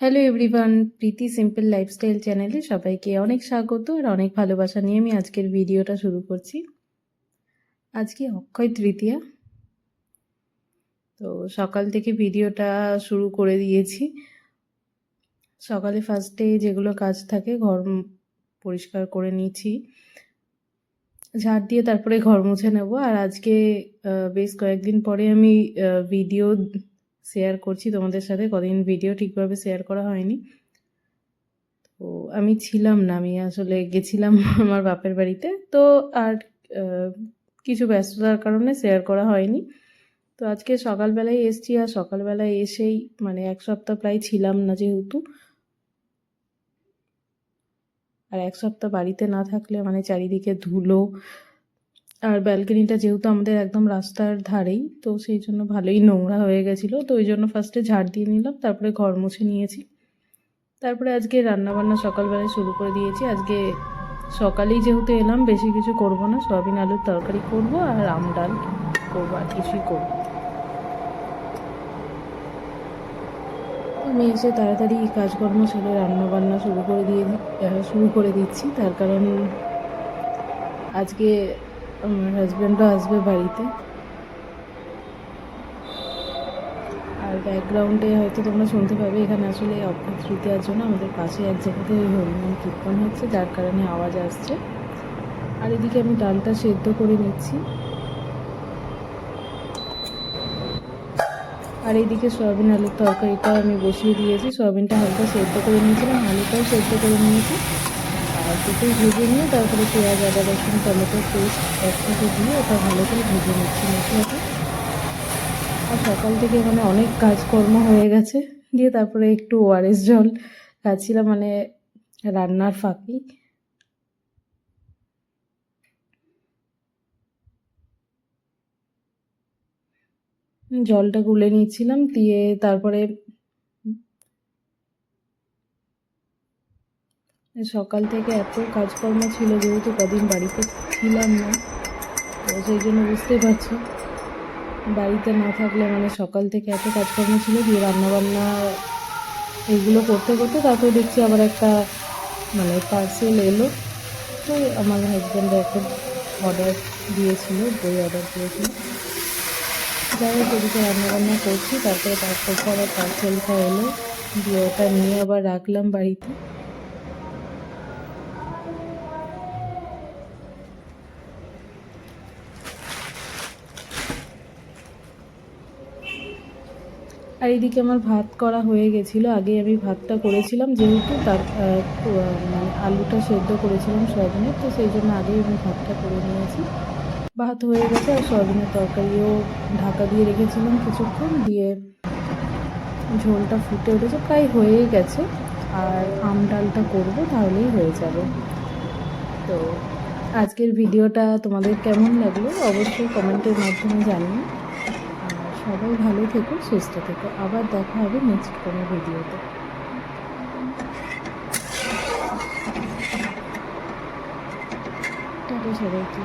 Hello everyone Priti simple lifestyle চ্যানেলে সবাইকে অনেক স্বাগত আর অনেক ভালোবাসা নিয়ে আমি আজকের ভিডিওটা শুরু করছি। আজকে অক্ষয় তৃতীয়া। তো সকাল থেকে ভিডিওটা শুরু করে দিয়েছি। সকালে ফার্স্টে যেগুলো কাজ থাকে ঘর পরিষ্কার করে নিয়েছি। ঝাড় দিয়ে তারপরে ঘর মুছে নেব। আর আজকে বেশ কয়েকদিন পরে আমি ভিডিও শেয়ার করছি তোমাদের সাথে। কদিন ভিডিও ঠিকভাবে শেয়ার করা হয়নি। তো আমি ছিলাম না, আমি আসলে গেছিলাম আমার বাপের বাড়িতে। তো আর কিছু ব্যস্ততার কারণে শেয়ার করা হয়নি। তো আজকে সকালবেলায় এসছি আর সকালবেলায় এসেই মানে এক সপ্তাহ প্রায় ছিলাম না যেহেতু। আর এক সপ্তাহ বাড়িতে না থাকলে মানে চারিদিকে ধুলো আর ব্যালকনিটা যেহেতু আমাদের একদম রাস্তার ধারেই, তো সেই জন্য ভালোই নোংরা হয়ে গেছিল। তো ওই জন্য ফার্স্টে ঝাড় দিয়ে নিলাম, তারপরে ঘর মুছে নিয়েছি। তারপরে আজকে রান্নাবান্না সকালবেলায় শুরু করে দিয়েছি। আজকে সকালেই যেহেতু এলাম, বেশি কিছু করব না। সয়াবিন আলুর তরকারি করব আর আম ডাল করব আর কিছুই করব আমি এসে তাড়াতাড়ি কাজকর্ম সেরে রান্না বান্না শুরু করে দিয়ে শুরু করে দিচ্ছি। তার কারণ আজকে আমার হাজব্যান্ডও আসবে বাড়িতে। আর ব্যাকগ্রাউন্ডে হয়তো তোমরা শুনতে পাবে, এখানে আসলে অক্ষয় তৃতীয়ার জন্য আমাদের পাশে এক জায়গাতে হরিনাম কীর্তন হচ্ছে, যার কারণে আওয়াজ আসছে। আর এদিকে আমি ডালটা সেদ্ধ করে নিচ্ছি। আর এইদিকে সয়াবিন আলুর তরকারিটা আমি বসিয়ে দিয়েছি। সয়াবিনটা হালকা সেদ্ধ করে নিয়েছিলাম, আলুটাও সেদ্ধ করে নিয়েছি। দুটোই ভেজে নিয়ে তারপরে পেঁয়াজ, আদা, রসুন, টমেটো, পেস্ট একসাথে দিয়ে ওটা ভালো করে ভেজে নিচ্ছি মশলাটা আর সকাল থেকে মানে অনেক কাজকর্ম হয়ে গেছে। দিয়ে তারপরে একটু ওআরএস জল খাচ্ছিলাম মানে রান্নার ফাঁকি। জলটা গুলে নিচ্ছিলাম, দিয়ে তারপরে সকাল থেকে এত কাজকর্ম ছিল যেহেতু কদিন বাড়িতে ছিলাম না, তো সেই জন্য বুঝতেই পারছ। বাড়িতে না থাকলে মানে সকাল থেকে এত কাজকর্ম ছিল দিয়ে রান্নাবান্না এগুলো করতে করতে তারপরে দেখছি আবার একটা মানে পার্সেল এলো। তো আমার হাজব্যান্ড একটা অর্ডার দিয়েছিল, বই অর্ডার দিয়েছিল। যাই হোক, এদিকে রান্নাবান্না করছি, তারপরে তারপর আবার পার্সেলটা এলো। দিয়ে ওটা নিয়ে আবার রাখলাম বাড়িতে। আর এদিকে আমার ভাত করা হয়ে গেছিল। আগে আমি ভাতটা করেছিলাম, যেহেতু তার মানে আলুটা সেদ্ধ করেছিলাম সয়াবিনের তো সেই জন্য আগেই আমি ভাতটা করে নিয়েছি। ভাত হয়ে গেছে, আর সয়াবিনের তরকারিও ঢাকা দিয়ে রেখেছিলাম কিছুক্ষণ, দিয়ে ঝোলটা ফুটে উঠেছে, প্রায় হয়েই গেছে। আর আম ডালটা করব, তাহলেই হয়ে যাবে। তো আজকের ভিডিওটা তোমাদের কেমন লাগল, অবশ্যই কমেন্টের মাধ্যমে আর সবাই ভালো থেকো সুস্থ থেকো। আবার দেখা হবে নেক্সট কোনো ভিডিওতে সবাইকে।